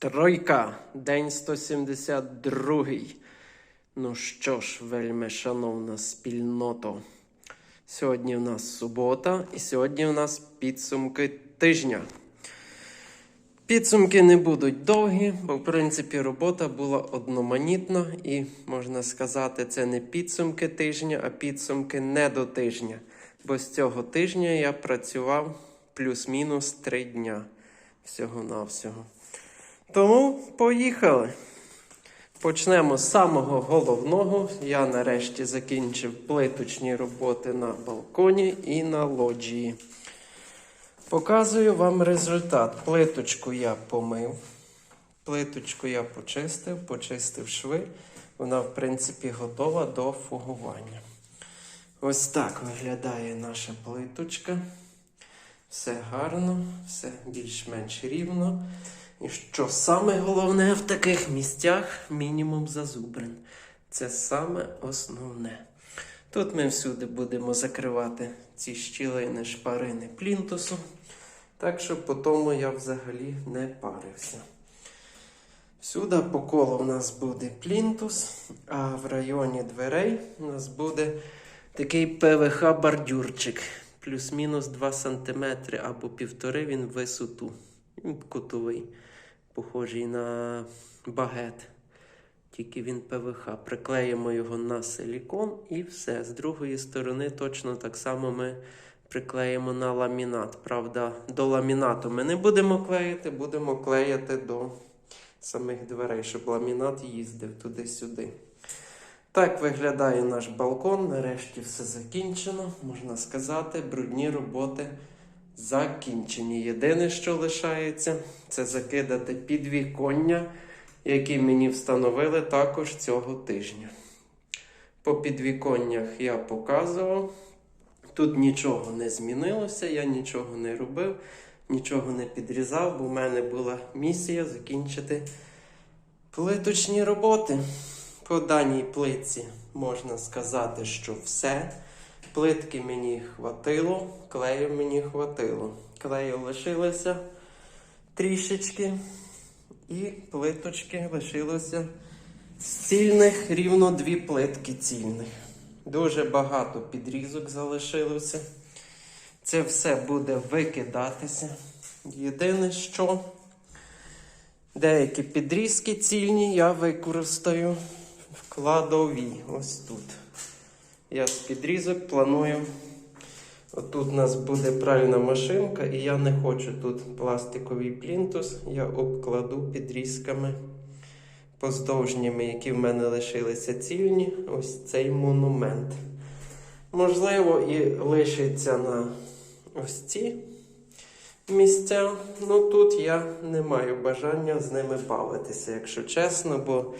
Тройка, день 172. Ну що ж, вельми шановна спільното. Сьогодні в нас субота, і сьогодні в нас підсумки тижня. Підсумки не будуть довгі, бо в принципі робота була одноманітна, і можна сказати, це не підсумки тижня, а підсумки не до тижня. Бо з цього тижня я працював плюс-мінус три дня всього-навсього. Тому поїхали. Почнемо з самого головного. Я нарешті закінчив плиточні роботи на балконі і на лоджії. Показую вам результат. Плиточку я помив. Плиточку я почистив, почистив шви. Вона, в принципі, готова до фугування. Ось так виглядає наша плиточка. Все гарно, все більш-менш рівно. І що саме головне в таких місцях мінімум зазубрин. Це саме основне. Тут ми всюди будемо закривати ці щілини шпарини плінтусу. Так що по тому я взагалі не парився. Всюди по колу в нас буде плінтус, а в районі дверей у нас буде такий ПВХ-бордюрчик. Плюс-мінус 2 см або півтори він в висоту. Кутовий, похожий на багет. Тільки він ПВХ. Приклеїмо його на силікон і все. З другої сторони точно так само ми приклеїмо на ламінат. Правда, до ламінату ми не будемо клеїти, будемо клеїти до самих дверей, щоб ламінат їздив туди-сюди. Так виглядає наш балкон. Нарешті все закінчено. Можна сказати, брудні роботи закінчені. Єдине, що лишається, це закидати підвіконня, які мені встановили також цього тижня. По підвіконнях я показував. Тут нічого не змінилося, я нічого не робив, нічого не підрізав, бо в мене була місія закінчити плиточні роботи. По даній плитці можна сказати, що все. Плитки мені хватило, клею мені хватило. Клею лишилося трішечки, і плиточки лишилося з цільних рівно дві плитки цільних. Дуже багато підрізок залишилося. Це все буде викидатися. Єдине, що деякі підрізки цільні я використаю в кладові. Ось тут. Я з підрізок планую. Отут у нас буде пральна машинка, і я не хочу тут пластиковий плінтус. Я обкладу підрізками поздовжніми, які в мене лишилися цільні. Ось цей монумент. Можливо, і лишиться на ось ці місця. Ну тут я не маю бажання з ними бавитися, якщо чесно, бо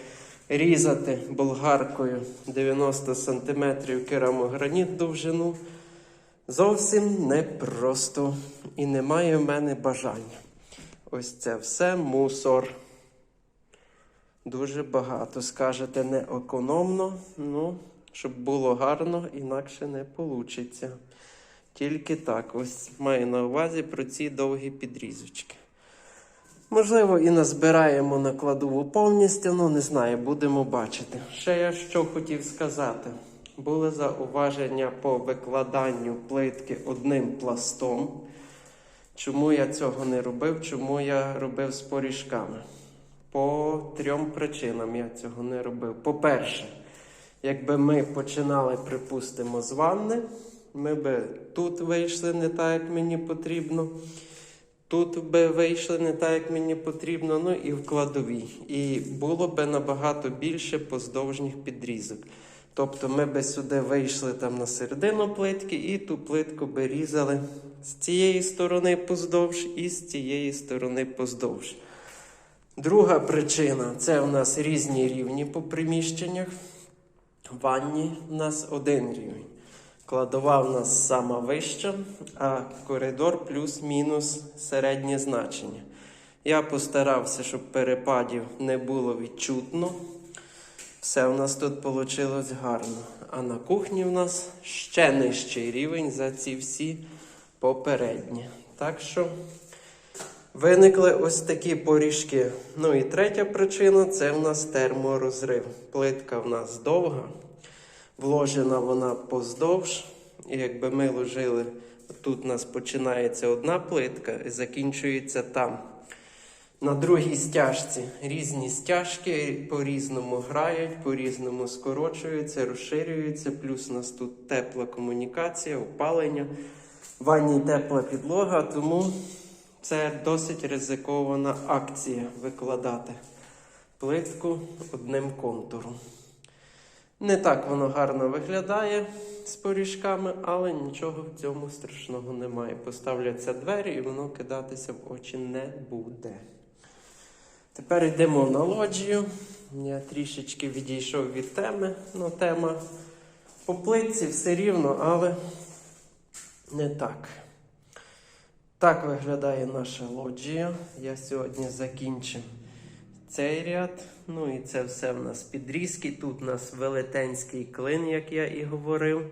різати болгаркою 90 см керамограніт довжину зовсім непросто і немає в мене бажання. Ось це все мусор. Дуже багато. Скажете, не економно, ну, щоб було гарно, інакше не вийде. Тільки так, ось маю на увазі про ці довгі підрізочки. Можливо, і назбираємо на кладову повністю, ну не знаю, будемо бачити. Ще я що хотів сказати. Були зауваження по викладанню плитки одним пластом. Чому я цього не робив? Чому я робив з поріжками? По трьом причинам я цього не робив. По-перше, якби ми починали, припустимо, з ванни, ми би тут вийшли не так, як мені потрібно. Тут би вийшли не так, як мені потрібно, ну і в кладовій. І було би набагато більше поздовжніх підрізок. Тобто ми би сюди вийшли там на середину плитки і ту плитку би різали з цієї сторони поздовж і з цієї сторони поздовж. Друга причина це у нас різні рівні по приміщеннях. В ванні у нас один рівень. Кладова в нас сама вища, а коридор плюс-мінус середнє значення. Я постарався, щоб перепадів не було відчутно. Все у нас тут вийшло гарно. А на кухні в нас ще нижчий рівень за ці всі попередні. Так що виникли ось такі поріжки. Ну і третя причина це в нас терморозрив. Плитка в нас довга, вложена вона поздовж. І якби ми ложили, тут у нас починається одна плитка і закінчується там. На другій стяжці різні стяжки по-різному грають, по-різному скорочуються, розширюються. Плюс у нас тут тепла комунікація, опалення, в ванній тепла підлога, тому це досить ризикована акція викладати плитку одним контуром. Не так воно гарно виглядає з поріжками, але нічого в цьому страшного немає. Поставляться двері і воно кидатися в очі не буде. Тепер йдемо на лоджію. Я трішечки відійшов від теми. Ну, тема по плитці все рівно, але не так. Так виглядає наша лоджія. Я сьогодні закінчив цей ряд. Ну і це все в нас підрізки. Тут у нас велетенський клин, як я і говорив.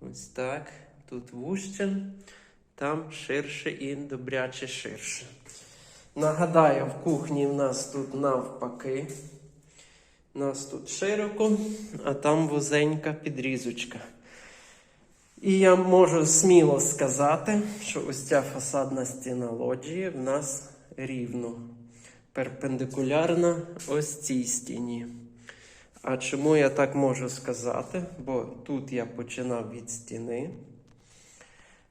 Ось так. Тут вущен, там ширше і добряче ширше. Нагадаю, в кухні в нас тут навпаки. У нас тут широко, а там вузенька підрізочка. І я можу сміло сказати, що ось ця фасадна стіна лоджії в нас рівно перпендикулярна ось цій стіні. А чому я так можу сказати? Бо тут я починав від стіни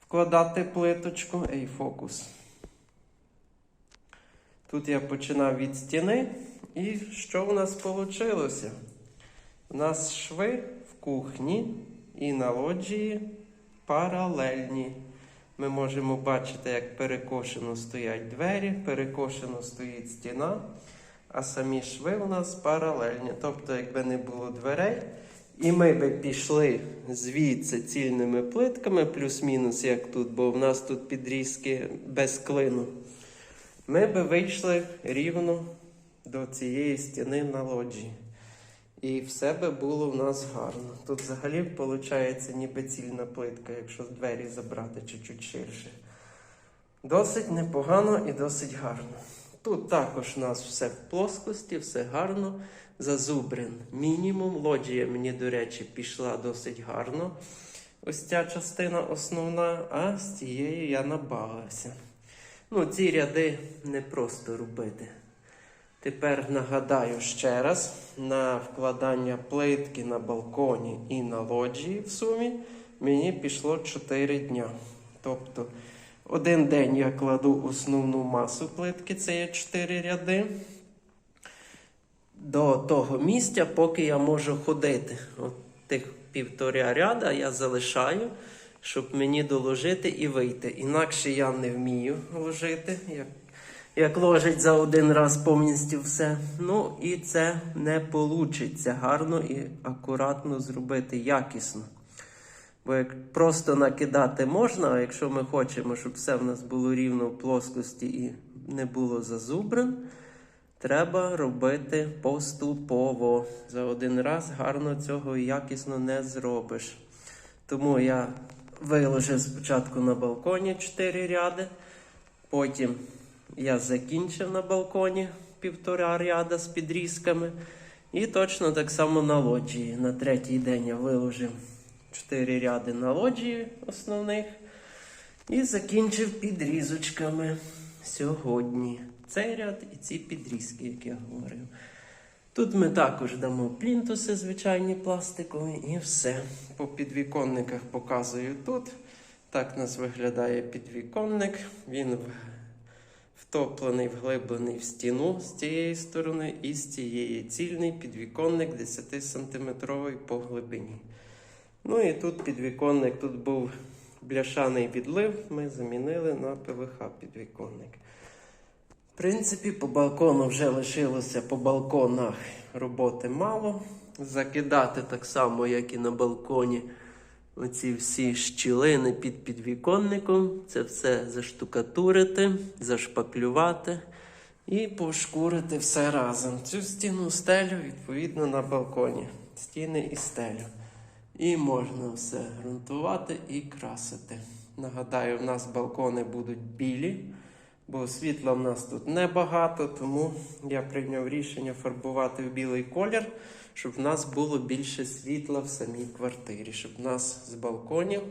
вкладати плиточку. Ей, фокус. Тут я починав від стіни, і що в нас вийшло? У нас шви в кухні і на лоджії паралельні. Ми можемо бачити, як перекошено стоять двері, перекошено стоїть стіна, а самі шви у нас паралельні. Тобто, якби не було дверей, і ми би пішли звідси цільними плитками, плюс-мінус, як тут, бо в нас тут підрізки без клину ми би вийшли рівно до цієї стіни на лоджії. І все би було в нас гарно. Тут взагалі виходить ніби цільна плитка, якщо двері забрати чуть-чуть ширше. Досить непогано і досить гарно. Тут також у нас все в плоскості, все гарно. Зазубрин мінімум. Лоджія мені, до речі, пішла досить гарно. Ось ця частина основна, а з цією я набагався. Ну, ці ряди не просто робити. Тепер нагадаю ще раз: на вкладання плитки на балконі і на лоджії в сумі мені пішло 4 дня. Тобто, один день я кладу основну масу плитки, це є 4 ряди. До того місця, поки я можу ходити. От тих півтора ряда я залишаю щоб мені доложити і вийти. Інакше я не вмію ложити, як, ложить за один раз повністю все. Ну і це не вийде гарно і акуратно зробити якісно. Бо як просто накидати можна, а якщо ми хочемо, щоб все в нас було рівно в плоскості і не було зазубрин, треба робити поступово. За один раз гарно цього і якісно не зробиш. Тому я виложив спочатку на балконі 4 ряди, потім я закінчив на балконі півтора ряда з підрізками. І точно так само на лоджії. На третій день я виложив 4 ряди на лоджії основних. І закінчив підрізочками сьогодні. Цей ряд і ці підрізки, як я говорив. Тут ми також дамо плінтуси звичайні пластикові і все. По підвіконниках показую тут. Так нас виглядає підвіконник. Він втоплений, вглиблений в стіну з цієї сторони і з цієї цільний підвіконник 10-сантиметровий по глибині. Ну і тут підвіконник, тут був бляшаний відлив, ми замінили на ПВХ підвіконник. В принципі, по балкону вже лишилося по балконах роботи мало. Закидати так само, як і на балконі, оці всі щілини під підвіконником. Це все заштукатурити, зашпаклювати і пошкурити все разом. Цю стіну стелю, відповідно, на балконі. Стіни і стелю. І можна все ґрунтувати і красити. Нагадаю, в нас балкони будуть білі. Бо світла в нас тут небагато, тому я прийняв рішення фарбувати в білий колір, щоб в нас було більше світла в самій квартирі, щоб в нас з балконів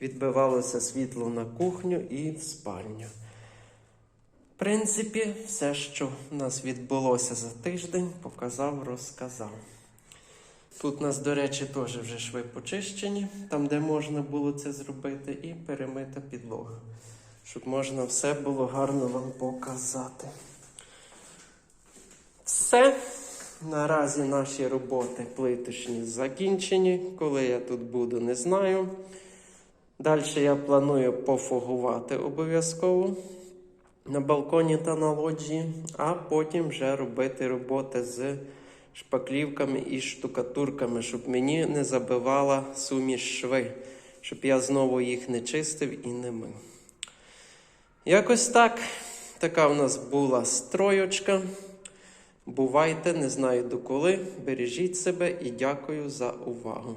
відбивалося світло на кухню і в спальню. В принципі, все, що в нас відбулося за тиждень, показав, розказав. Тут у нас, до речі, теж вже шви почищені, там, де можна було це зробити, і перемита підлога, щоб можна все було гарно вам показати. Все. Наразі наші роботи плиточні закінчені. Коли я тут буду, не знаю. Далі я планую пофогувати обов'язково на балконі та на лоджії, а потім вже робити роботи з шпаклівками і штукатурками, щоб мені не забивала суміш шви, щоб я знову їх не чистив і не мив. Якось так. Така в нас була стройочка. Бувайте, не знаю доколи. Бережіть себе і дякую за увагу.